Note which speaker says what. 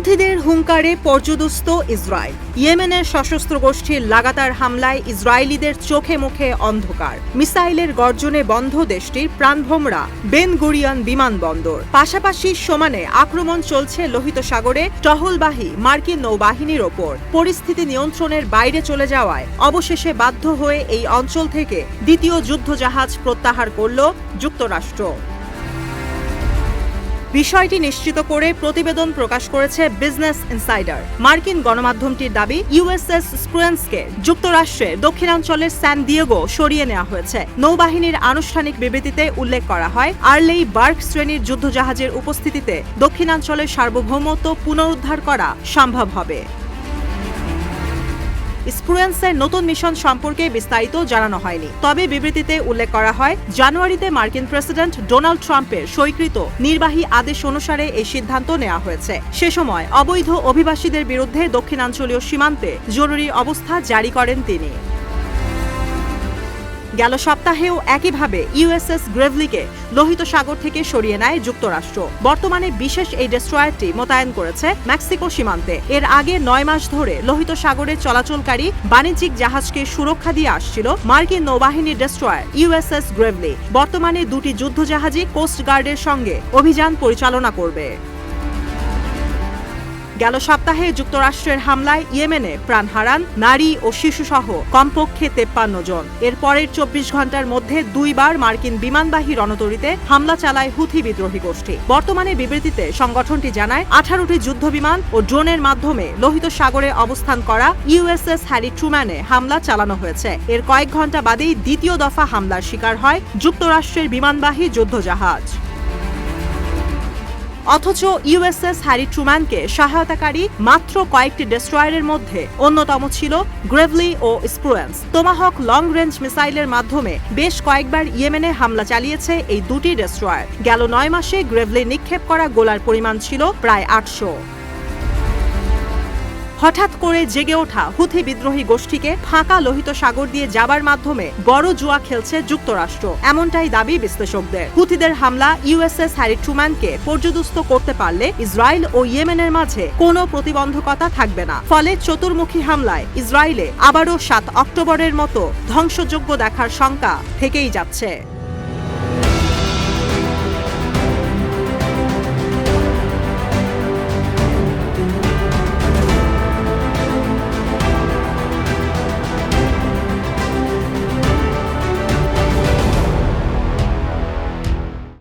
Speaker 1: হুথিদের হুঙ্কারে পর্যদস্ত Israel. ইয়েমেনের সশস্ত্র গোষ্ঠীর লাগাতার হামলায় ইসরায়েলিদের চোখে মুখে অন্ধকার। মিসাইলের গর্জনে বন্ধ দেশটির প্রাণভোমরা বেন গুরিয়ান বিমানবন্দর। পাশাপাশি সমানে আক্রমণ চলছে লোহিত সাগরে টহলবাহী মার্কিন নৌবাহিনীর ওপর। পরিস্থিতি নিয়ন্ত্রণের বাইরে চলে যাওয়ায় অবশেষে বাধ্য হয়ে এই অঞ্চল থেকে দ্বিতীয় যুদ্ধজাহাজ প্রত্যাহার করল যুক্তরাষ্ট্র। বিষয়টি নিশ্চিত করে প্রতিবেদন প্রকাশ করেছে বিজনেস ইনসাইডার মার্কিন গণমাধ্যমটির দাবি ইউএসএস স্প্রুয়েন্সকে যুক্তরাষ্ট্রে দক্ষিণাঞ্চলের স্যান দিয়েগো সরিয়ে নেওয়া হয়েছে। নৌবাহিনীর আনুষ্ঠানিক বিবৃতিতে উল্লেখ করা হয় আর্লেই বার্ক শ্রেণির যুদ্ধজাহাজের উপস্থিতিতে দক্ষিণাঞ্চলের সার্বভৌমত্ব পুনরুদ্ধার করা সম্ভব হবে। স্প্রুয়েন্সের নতুন মিশন সম্পর্কে বিস্তারিত জানানো হয়নি। তবে বিবৃতিতে উল্লেখ করা হয়, জানুয়ারিতে মার্কিন প্রেসিডেন্ট ডোনাল্ড ট্রাম্পের স্বীকৃত নির্বাহী আদেশ অনুসারে এই সিদ্ধান্ত নেওয়া হয়েছে। সে সময় অবৈধ অভিবাসীদের বিরুদ্ধে দক্ষিণাঞ্চলীয় সীমান্তে জরুরি অবস্থা জারি করেন তিনি। গেল সপ্তাহেও একইভাবে ইউএসএস গ্রেভলিকে লোহিত সাগর থেকে সরিয়ে নেয় যুক্তরাষ্ট্র। বর্তমানে বিশেষ এই ডেস্ট্রয়ারটি মোতায়েন করেছে মেক্সিকো সীমান্তে। এর আগে নয় মাস ধরে লোহিত সাগরে চলাচলকারী বাণিজ্যিক জাহাজকে সুরক্ষা দিয়ে আসছিল মার্কিন নৌবাহিনীর ডেস্ট্রয়ার ইউএসএস গ্রেভলি। বর্তমানে দুটি যুদ্ধজাহাজই কোস্ট গার্ডের সঙ্গে অভিযান পরিচালনা করবে। গেল সপ্তাহে যুক্তরাষ্ট্রের হামলায় ইয়েমেনে প্রাণ হারান নারী ও শিশুসহ কমপক্ষে তেপ্পান্ন জন। এর পরের চব্বিশ ঘণ্টার মধ্যে দুইবার মার্কিন বিমানবাহী রণতরীতে হামলা চালায় হুথি বিদ্রোহী গোষ্ঠী। বর্তমানে বিবৃতিতে সংগঠনটি জানায়, আঠারোটি যুদ্ধবিমান ও ড্রোনের মাধ্যমে লোহিত সাগরে অবস্থান করা ইউএসএস হ্যারি ট্রুম্যানে হামলা চালানো হয়েছে। এর কয়েক ঘণ্টা বাদেই দ্বিতীয় দফা হামলার শিকার হয় যুক্তরাষ্ট্রের বিমানবাহী যুদ্ধজাহাজ। অথচ ইউএসএস হ্যারি ট্রুম্যানকে সহায়তাকারী মাত্র কয়েকটি ডেস্ট্রয়ারের মধ্যে অন্যতম ছিল গ্রেভলি ও স্প্রুয়েন্স। তোমাহক লং রেঞ্জ মিসাইলের মাধ্যমে বেশ কয়েকবার ইয়েমেনে হামলা চালিয়েছে এই দুটি ডেস্ট্রয়ার। গেল নয় মাসে গ্রেভলি নিক্ষেপ করা গোলার পরিমাণ ছিল প্রায় আটশো। হঠাৎ করে জেগে ওঠা হুথি বিদ্রোহী গোষ্ঠীকে ফাঁকা লোহিত সাগর দিয়ে যাবার মাধ্যমে বড় জুয়া খেলছে যুক্তরাষ্ট্র। এমনটাই দাবি বিশ্লেষকদের। হুথিদের হামলা ইউএসএস হ্যারি ট্রুম্যানকে পর্যদস্ত করতে পারলে ইসরায়েল ও ইয়েমেনের মাঝে কোনো প্রতিবন্ধকতা থাকবে না। ফলে চতুর্মুখী হামলায় ইসরায়েলে আবারও সাত অক্টোবরের মতো ধ্বংসযোগ্য দেখার শঙ্কা থেকেই যাচ্ছে।